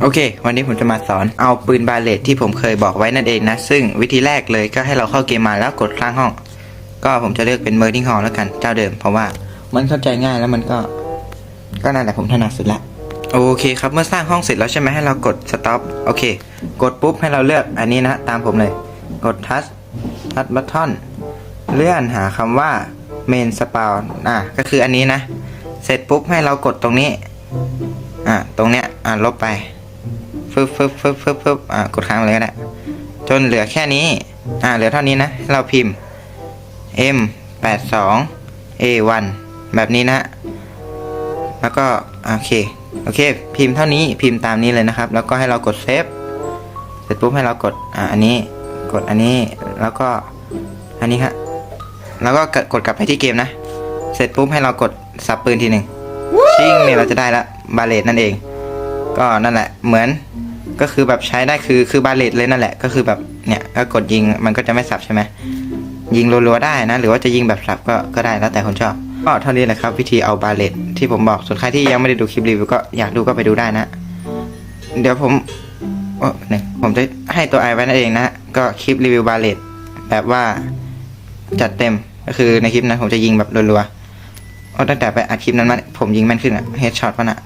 โอเค วันนี้ผมจะมาสอนเอาปืนบาเลตที่ผมเคยบอกไว้นั่นเองนะ ซึ่งวิธีแรกเลยก็ให้เราเข้าเกมมาแล้วกดข้างห้อง ก็ผมจะเลือกเป็นเมอร์ดิ้งฮอลแล้วกันเจ้าเดิม เพราะว่ามันเข้าใจง่ายแล้วมันก็ ก็นั่นแหละผมถนัดสุดละโอเคครับ เมื่อสร้างห้องเสร็จแล้วใช่ไหมให้เรากด stop โอเค กดปุ๊บให้เราเลือกอันนี้นะตามผมเลย กด touch touch button เลื่อนหาคำว่า main spawn อะก็คืออันนี้นะ เสร็จปุ๊บให้เรากดตรงนี้ อะตรงเนี้ย อะลบไปฟึบฟึบฟึบฟึบฟึบอะกดค้างเลยก็ได้จนเหลือแค่นี้ อะเหลือเท่านี้นะให้เราพิมพ์ m 8 2 a 1แบบนี้นะ แล้วก็ โอเค โอเค พิมพ์เท่านี้ พิมพ์ตามนี้เลยนะครับ แล้วก็ให้เรากดเซฟ เสร็จปุ๊บให้เรากด อ่า อันนี้ กดอันนี้ แล้วก็ อันนี้ฮะ แล้วก็กดกลับไปที่เกมนะ เสร็จปุ๊บให้เรากดสับปืนทีหนึ่งชิงเนี่ยเราจะได้ละ บาเลตนั่นเอง ก็นั่นแหละเหมือนก็คือแบบใช้ได้คือคือบาเลตเลยนั่นแหละ ก็คือแบบเนี่ยก็กดยิงมันก็จะไม่สับใช่ไหมยิงรัวๆได้นะ หรือว่าจะยิงแบบสับก็ก็ได้แล้วแต่คนชอบ ก็เท่านี้แหละครับ วิธีเอาบาเลตที่ผมบอกส่วนใครที่ยังไม่ได้ดูคลิปรีวิวก็อยากดูก็ไปดูได้นะ เดี๋ยวผมโอ้หนึ่งผมจะให้ตัวไอไว้นั่นเองนะก็คลิปรีวิวบาเลตแบบว่าจัดเต็มก็คือในคลิปนั้นผมจะยิงแบบรัวๆตั้งแต่ไปอัดคลิปนั้นมาผมยิงแม่นขึ้นอะเฮดช็อตป่ะน่ะ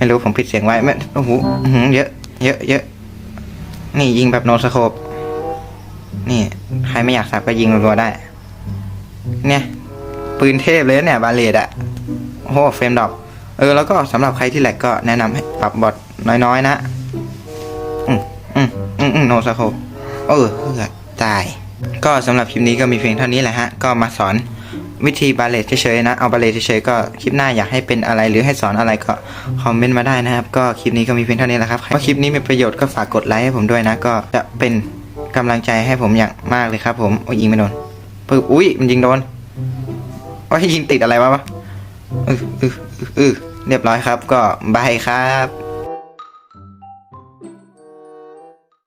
ไม่รู้ผมผิดเสียงไว้ไม่โอ้โหเยอะ เยอะ เยอะ นี่ยิงแบบโนสโคปนี่ใครไม่อยากสับก็ยิงรัวๆได้ เนี่ย ปืนเทพเลยเนี่ย บาเลตอะโอ้โหเฟรมดรอปเออแล้วก็สำหรับใครที่แหลกก็แนะนำให้ปรับบอทน้อยๆนะ อืมอืมอืมอืมโนสโคปเออเหือตาย ก็สำหรับคลิปนี้ก็มีเพียงเท่านี้แหละฮะ ก็มาสอน วิธีบาเลตเฉยๆนะ เอาบาเลตเฉยๆก็คลิปหน้าอยากให้เป็นอะไรหรือให้สอนอะไรก็คอมเมนต์มาได้นะครับ ก็คลิปนี้ก็มีเพียงเท่านี้แหละครับถ้าคลิปนี้มีประโยชน์ก็ฝากกดไลค์ให้ผมด้วยนะ ก็จะเป็นกำลังใจให้ผมอย่างมากเลยครับ ผมโอ้ยยิงไม่โดนปึ๊บอุ้ยมันยิงโดนว่ายิงติดอะไรวะวะเออเออเออเออเรียบร้อยครับ ก็บายครับ